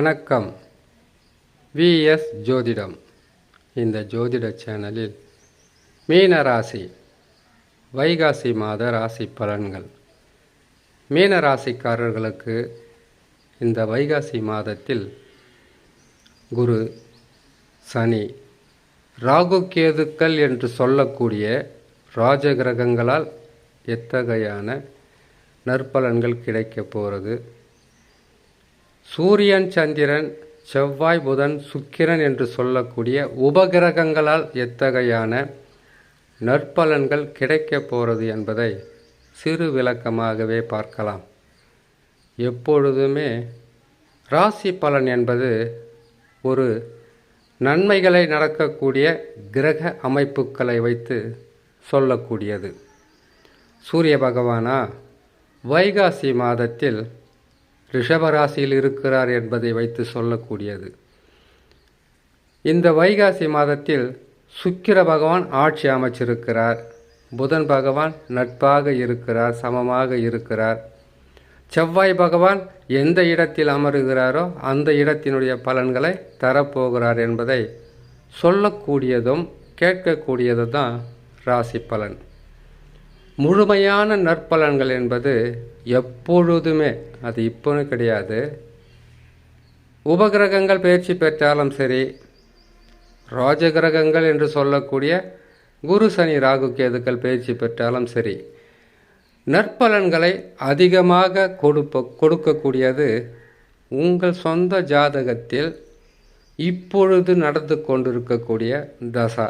வணக்கம். விஎஸ் ஜோதிடம். இந்த ஜோதிட சேனலில் மீன ராசி வைகாசி மாத ராசி பலன்கள். மீன ராசிக்காரர்களுக்கு இந்த வைகாசி மாதத்தில் குரு சனி ராகு கேதுக்கள் என்று சொல்லக்கூடிய ராஜகிரகங்களால் எத்தகையான நற்பலன்கள் கிடைக்கப் போகிறது சூரியன் சந்திரன் செவ்வாய் புதன் சுக்கிரன் என்று சொல்லக்கூடிய உபகிரகங்களால் எத்தகையான நற்பலன்கள் கிடைக்கப் போகிறது என்பதை சிறு விளக்கமாகவே பார்க்கலாம். எப்பொழுதுமே ராசி பலன் என்பது ஒரு நன்மைகளை நடக்கக்கூடிய கிரக அமைப்புகளை வைத்து சொல்லக்கூடியது. சூரிய பகவானா வைகாசி மாதத்தில் ரிஷபராசியில் இருக்கிறார் என்பதை வைத்து சொல்லக்கூடியது. இந்த வைகாசி மாதத்தில் சுக்கிர பகவான் ஆட்சி அமைச்சிருக்கிறார். புதன் பகவான் நட்பாக இருக்கிறார் சமமாக இருக்கிறார். செவ்வாய் பகவான் எந்த இடத்தில் அமருகிறாரோ அந்த இடத்தினுடைய பலன்களை தரப்போகிறார் என்பதை சொல்லக்கூடியதும் கேட்கக்கூடியது தான் ராசி பலன். முழுமையான நற்பலன்கள் என்பது எப்பொழுதுமே அது இப்போன்னு கிடையாது. உபகிரகங்கள் பயிற்சி பெற்றாலும் சரி ராஜகிரகங்கள் என்று சொல்லக்கூடிய குரு சனி ராகு கேதுக்கள் பயிற்சி பெற்றாலும் சரி நற்பலன்களை அதிகமாக கொடுப்ப கொடுக்கக்கூடியது உங்கள் சொந்த ஜாதகத்தில் இப்பொழுது நடந்து கொண்டிருக்கக்கூடிய தசா.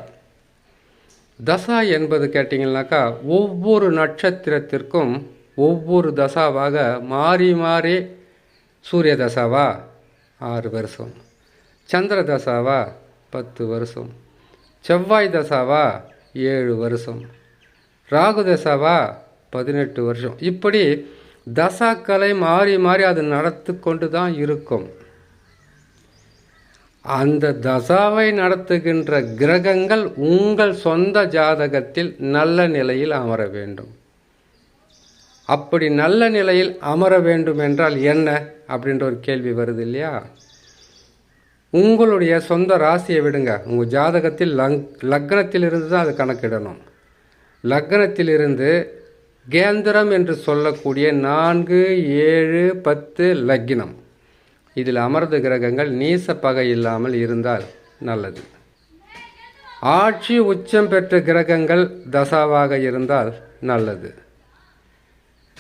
தசா என்பது கேட்டிங்கனாக்கா ஒவ்வொரு நட்சத்திரத்திற்கும் ஒவ்வொரு தசாவாக மாறி மாறி சூரிய தசாவா ஆறு வருஷம். சந்திர தசாவா பத்து வருஷம். செவ்வாய் தசாவா ஏழு வருஷம். ராகு தசாவா பதினெட்டு வருஷம். இப்படி தசாக்களை மாறி மாறி அது நடத்து கொண்டு தான் இருக்கும். அந்த தசாவை நடத்துகின்ற கிரகங்கள் உங்கள் சொந்த ஜாதகத்தில் நல்ல நிலையில் அமர வேண்டும். அப்படி நல்ல நிலையில் அமர வேண்டும் என்றால் என்ன? அப்படின்ற ஒரு கேள்வி வருது இல்லையா? உங்களுடைய சொந்த ராசியை விடுங்க. உங்கள் ஜாதகத்தில் லங் லக்னத்திலிருந்து தான் அது கணக்கிடணும். லக்னத்திலிருந்து கேந்திரம் என்று சொல்லக்கூடிய நான்கு ஏழு பத்து லக்னம். இதில் அமர்ந்த கிரகங்கள் நீச பகை இல்லாமல் இருந்தால் நல்லது. ஆட்சி உச்சம் பெற்ற கிரகங்கள் தசாவாக இருந்தால் நல்லது.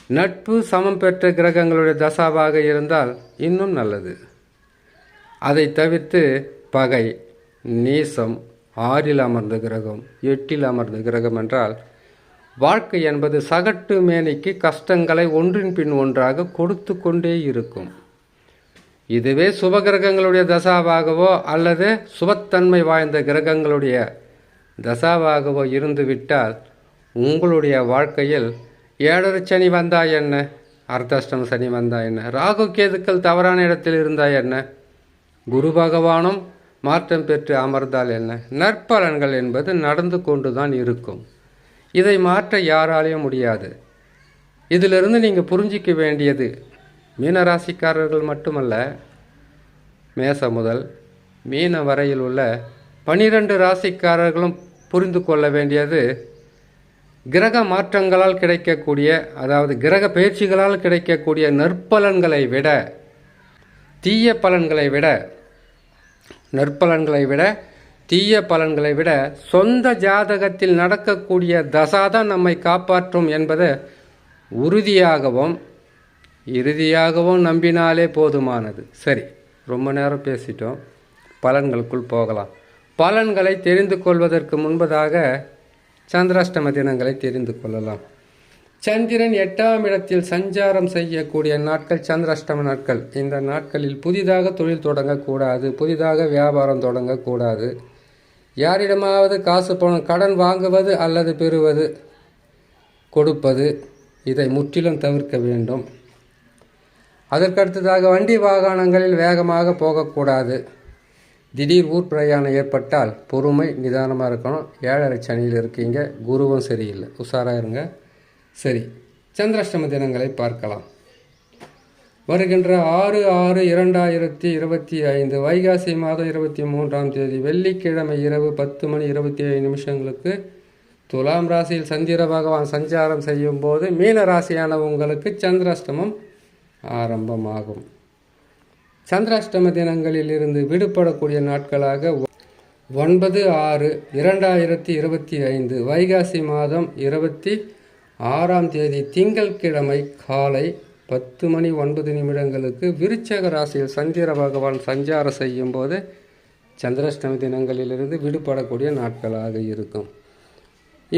நட்பு சமம் பெற்ற கிரகங்களுடைய தசாவாக இருந்தால் இன்னும் நல்லது. அதை தவிர்த்து பகை நீசம் ஆறில் அமர்ந்த கிரகம் எட்டில் அமர்ந்த கிரகம் என்றால் வாழ்க்கை என்பது சகட்டு மேனிக்கு கஷ்டங்களை ஒன்றின் பின் ஒன்றாக கொடுத்து கொண்டே இருக்கும். இதுவே சுபகிரகங்களுடைய தசாவாகவோ அல்லது சுபத்தன்மை வாய்ந்த கிரகங்களுடைய தசாவாகவோ இருந்துவிட்டால் உங்களுடைய வாழ்க்கையில் ஏழரை சனி வந்தா என்ன? அர்த்தஷ்டம் சனி வந்தா என்ன? ராகு கேதுக்கள் தவறான இடத்தில் இருந்தா என்ன? குரு பகவானும் மாற்றம் பெற்று அமர்ந்தால் என்ன? நற்பலன்கள் என்பது நடந்து கொண்டு தான் இருக்கும். இதை மாற்ற யாராலையும் முடியாது. இதிலிருந்து நீங்கள் புரிஞ்சிக்க வேண்டியது மீனராசிக்காரர்கள் மட்டுமல்ல மேச முதல் மீன வரையில் உள்ள பனிரெண்டு ராசிக்காரர்களும் புரிந்து கொள்ள வேண்டியது கிரக மாற்றங்களால் கிடைக்கக்கூடிய அதாவது கிரக பயிற்சிகளால் கிடைக்கக்கூடிய நற்பலன்களை விட தீய பலன்களை விட நற்பலன்களை விட தீய பலன்களை விட சொந்த ஜாதகத்தில் நடக்கக்கூடிய தசாதான் நம்மை காப்பாற்றும் என்பது உறுதியாகவும் இறுதியாகவும் நம்பினாலே போதுமானது. சரி ரொம்ப நேரம் பேசிட்டோம். பலன்களுக்குள் போகலாம். பலன்களை தெரிந்து கொள்வதற்கு முன்பதாக சந்திராஷ்டம தினங்களை தெரிந்து கொள்ளலாம். சந்திரன் எட்டாம் இடத்தில் சஞ்சாரம் செய்யக்கூடிய நாட்கள் சந்திராஷ்டம நாட்கள். இந்த நாட்களில் புதிதாக தொழில் தொடங்கக்கூடாது புதிதாக வியாபாரம் தொடங்கக்கூடாது. யாரிடமாவது காசு பணம் கடன் வாங்குவது அல்லது பெறுவது கொடுப்பது இதை முற்றிலும் தவிர்க்க வேண்டும். அதற்கடுத்ததாக வண்டி வாகனங்களில் வேகமாக போகக்கூடாது. திடீர் ஊர் பிரயாணம் ஏற்பட்டால் பொறுமை நிதானமாக இருக்கணும். ஏழரை சனியில் இருக்கீங்க. குருவும் சரியில்லை. உஷாராக இருங்க. சரி. சந்திராஷ்டம தினங்களை பார்க்கலாம். வருகின்ற ஆறு ஆறு இரண்டாயிரத்தி இருபத்தி ஐந்து வைகாசி மாதம் இருபத்தி மூன்றாம் தேதி வெள்ளிக்கிழமை இரவு பத்து மணி இருபத்தி ஏழு நிமிஷங்களுக்கு துலாம் ராசியில் சந்திர பகவான் சஞ்சாரம் செய்யும் போது மீன ராசியான உங்களுக்கு சந்திராஷ்டமம் ஆரம்பமாகும். சந்திராஷ்டம தினங்களில் இருந்து விடுபடக்கூடிய நாட்களாக ஒன்பது ஆறு இரண்டாயிரத்தி இருபத்தி ஐந்து வைகாசி மாதம் இருபத்தி ஆறாம் தேதி திங்கள்கிழமை காலை பத்து மணி ஒன்பது நிமிடங்களுக்கு விருச்சக ராசியில் சந்திர பகவான் சஞ்சாரம் செய்யும் போது சந்திராஷ்டமி தினங்களிலிருந்து விடுபடக்கூடிய நாட்களாக இருக்கும்.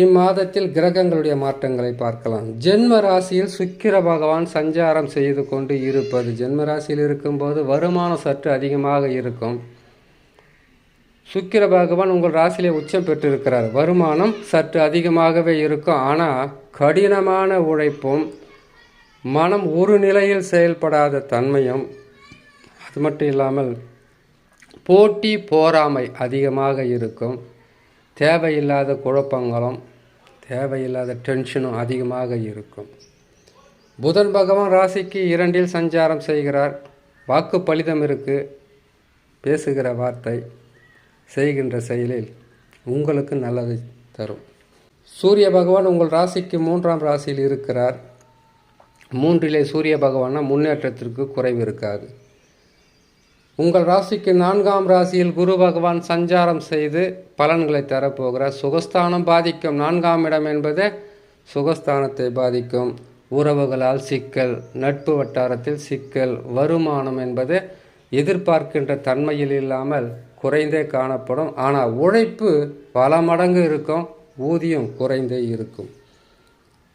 இம்மாதத்தில் கிரகங்களுடைய மாற்றங்களை பார்க்கலாம். ஜென்ம ராசியில் சுக்கிர பகவான் சஞ்சாரம் செய்து கொண்டு இருப்பது. ஜென்ம ராசியில் இருக்கும்போது வருமானம் சற்று அதிகமாக இருக்கும். சுக்கிர பகவான் உங்கள் ராசியிலே உச்சம் பெற்றிருக்கிறார். வருமானம் சற்று அதிகமாகவே இருக்கும். ஆனால் கடினமான உழைப்பும் மனம் ஒரு நிலையில் செயல்படாத தன்மையும் அது மட்டும் இல்லாமல் போட்டி போராமை அதிகமாக இருக்கும். தேவையில்லாத குழப்பங்களும் தேவையில்லாத டென்ஷனும் அதிகமாக இருக்கும். புதன் பகவான் ராசிக்கு இரண்டில் சஞ்சாரம் செய்கிறார். வாக்கு பலிதம் இருக்கு. பேசுகிற வார்த்தை செய்கின்ற செயலில் உங்களுக்கு நல்லது தரும். சூரிய பகவான் உங்கள் ராசிக்கு மூன்றாம் ராசியில் இருக்கிறார். மூன்றிலே சூரிய பகவானால் முன்னேற்றத்திற்கு குறைவு இருக்காது. உங்கள் ராசிக்கு நான்காம் ராசியில் குரு பகவான் சஞ்சாரம் செய்து பலன்களை தரப்போகிறார். சுகஸ்தானம் பாதிக்கும் நான்காம் இடம் என்பது சுகஸ்தானத்தை பாதிக்கும். உறவுகளால் சிக்கல் நட்பு வட்டாரத்தில் சிக்கல் வருமானம் என்பது எதிர்பார்க்கின்ற தன்மையில் இல்லாமல் குறைந்தே காணப்படும். ஆனால் உழைப்பு பல மடங்கு இருக்கும் ஊதியம் குறைந்தே இருக்கும்.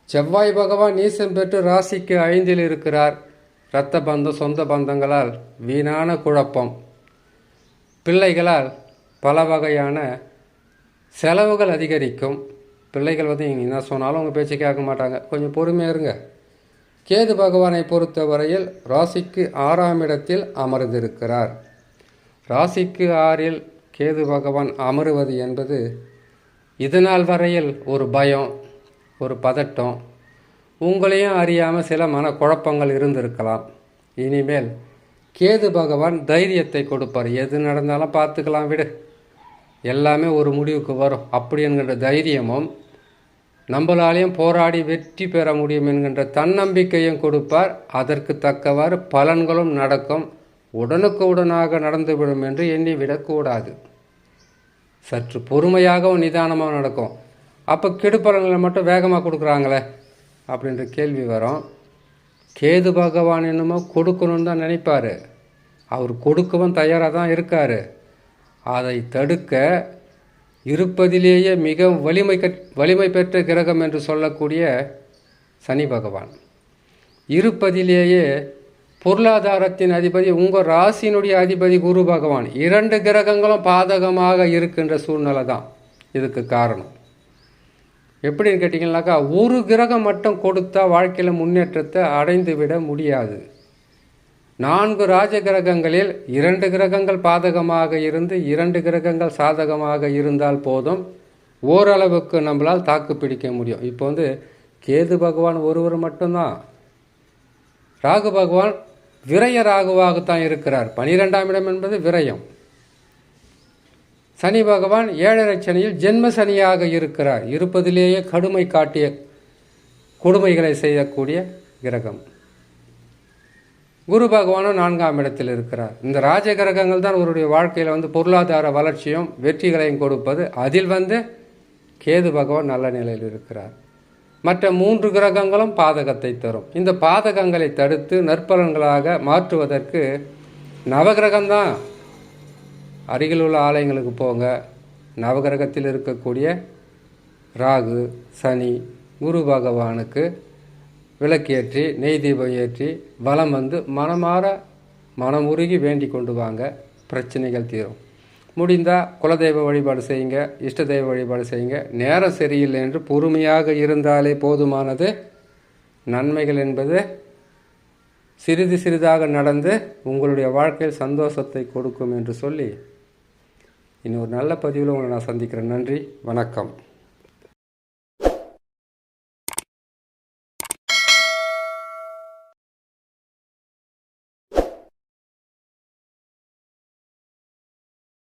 செவ்வாய் பகவான் நீசம் பெற்று ராசிக்கு ஐந்தில் இருக்கிறார். இரத்த பந்தம் சொந்த பந்தங்களால் வீணான குழப்பம். பிள்ளைகளால் பல வகையான செலவுகள் அதிகரிக்கும். பிள்ளைகள் வந்து என்ன சொன்னாலும் உங்கள் பேச்சு கேட்க மாட்டாங்க. கொஞ்சம் பொறுமையாக இருங்க. கேது பகவானை பொறுத்தவரையில் ராசிக்கு ஆறாம் இடத்தில் அமர்ந்திருக்கிறார். ராசிக்கு ஆறில் கேது பகவான் அமருவது என்பது இதனால் வரையில் ஒரு பயம் ஒரு பதட்டம். உங்களையும் அறியாமல் சில மனக்குழப்பங்கள் இருந்திருக்கலாம். இனிமேல் கேது பகவான் தைரியத்தை கொடுப்பார். எது நடந்தாலும் பார்த்துக்கலாம் விடு. எல்லாமே ஒரு முடிவுக்கு வரும். அப்படி என்கின்ற தைரியமும் நம்மளாலையும் போராடி வெற்றி பெற முடியும் என்கின்ற தன்னம்பிக்கையும் கொடுப்பார். அதற்கு தக்கவாறு பலன்களும் நடக்கும். உடனுக்கு உடனாக நடந்துவிடும் என்று எண்ணி விடக்கூடாது சற்று பொறுமையாகவும் நிதானமாக நடக்கும். அப்போ கெடுப்பலன்களை மட்டும் வேகமாக கொடுக்குறாங்களே. அப்படின்ற கேள்வி வரும். கேது பகவான் என்னமோ கொடுக்கணும்னு தான் நினைப்பார். அவர் கொடுக்கவும் தயாராக தான் இருக்கார். அதை தடுக்க இருப்பதிலேயே மிக வலிமை வலிமை பெற்ற கிரகம் என்று சொல்லக்கூடிய சனி பகவான். இருப்பதிலேயே பொருளாதாரத்தின் அதிபதி உங்கள் ராசியினுடைய அதிபதி குரு பகவான். இரண்டு கிரகங்களும் பாதகமாக இருக்கின்ற சூழ்நிலை தான் இதுக்கு காரணம். எப்படின்னு கேட்டிங்கனாக்கா ஒரு கிரகம் மட்டும் கொடுத்தா வாழ்க்கையில் முன்னேற்றத்தை அடைந்து விட முடியாது. நான்கு ராஜ கிரகங்களில் இரண்டு கிரகங்கள் பாதகமாக இருந்து இரண்டு கிரகங்கள் சாதகமாக இருந்தால் போதும் ஓரளவுக்கு நம்மளால் தாக்கு பிடிக்க முடியும். இப்போ வந்து கேது பகவான் ஒருவர் மட்டும்தான். ராகு பகவான் விரய ராகுவாகத்தான் இருக்கிறார். பனிரெண்டாம் இடம் என்பது விரயம். சனி பகவான் ஏழரை சனியில் ஜென்ம சனியாக இருக்கிறார். இருப்பதிலேயே கடுமை காட்டிய கொடுமைகளை செய்யக்கூடிய கிரகம். குரு பகவானும் நான்காம் இடத்தில் இருக்கிறார். இந்த ராஜ கிரகங்கள் தான் அவருடைய வாழ்க்கையில் வந்து பொருளாதார வளர்ச்சியும் வெற்றிகளையும் கொடுப்பது. அதில் வந்து கேது பகவான் நல்ல நிலையில் இருக்கிறார். மற்ற மூன்று கிரகங்களும் பாதகத்தை தரும். இந்த பாதகங்களை தடுத்து நற்பலன்களாக மாற்றுவதற்கு நவகிரகம்தான் அருகில் உள்ள ஆலயங்களுக்கு போங்க. நவகிரகத்தில் இருக்கக்கூடிய ராகு சனி குரு பகவானுக்கு விளக்கேற்றி நெய் தீபம் ஏற்றி வலம் வந்து மனமாற மனமுருகி வேண்டி கொண்டு வாங்க. பிரச்சனைகள் தீரும். முடிந்தால் குலதெய்வ வழிபாடு செய்யுங்க இஷ்ட தெய்வ வழிபாடு செய்யுங்க. நேரம் சரியில்லை என்று பொறுமையாக இருந்தாலே போதுமானது. நன்மைகள் என்பது சிறிது சிறிதாக நடந்து உங்களுடைய வாழ்க்கையில் சந்தோஷத்தை கொடுக்கும் என்று சொல்லி இன்னும் ஒரு நல்ல பதிவில் உங்களை நான் சந்திக்கிறேன். நன்றி வணக்கம்.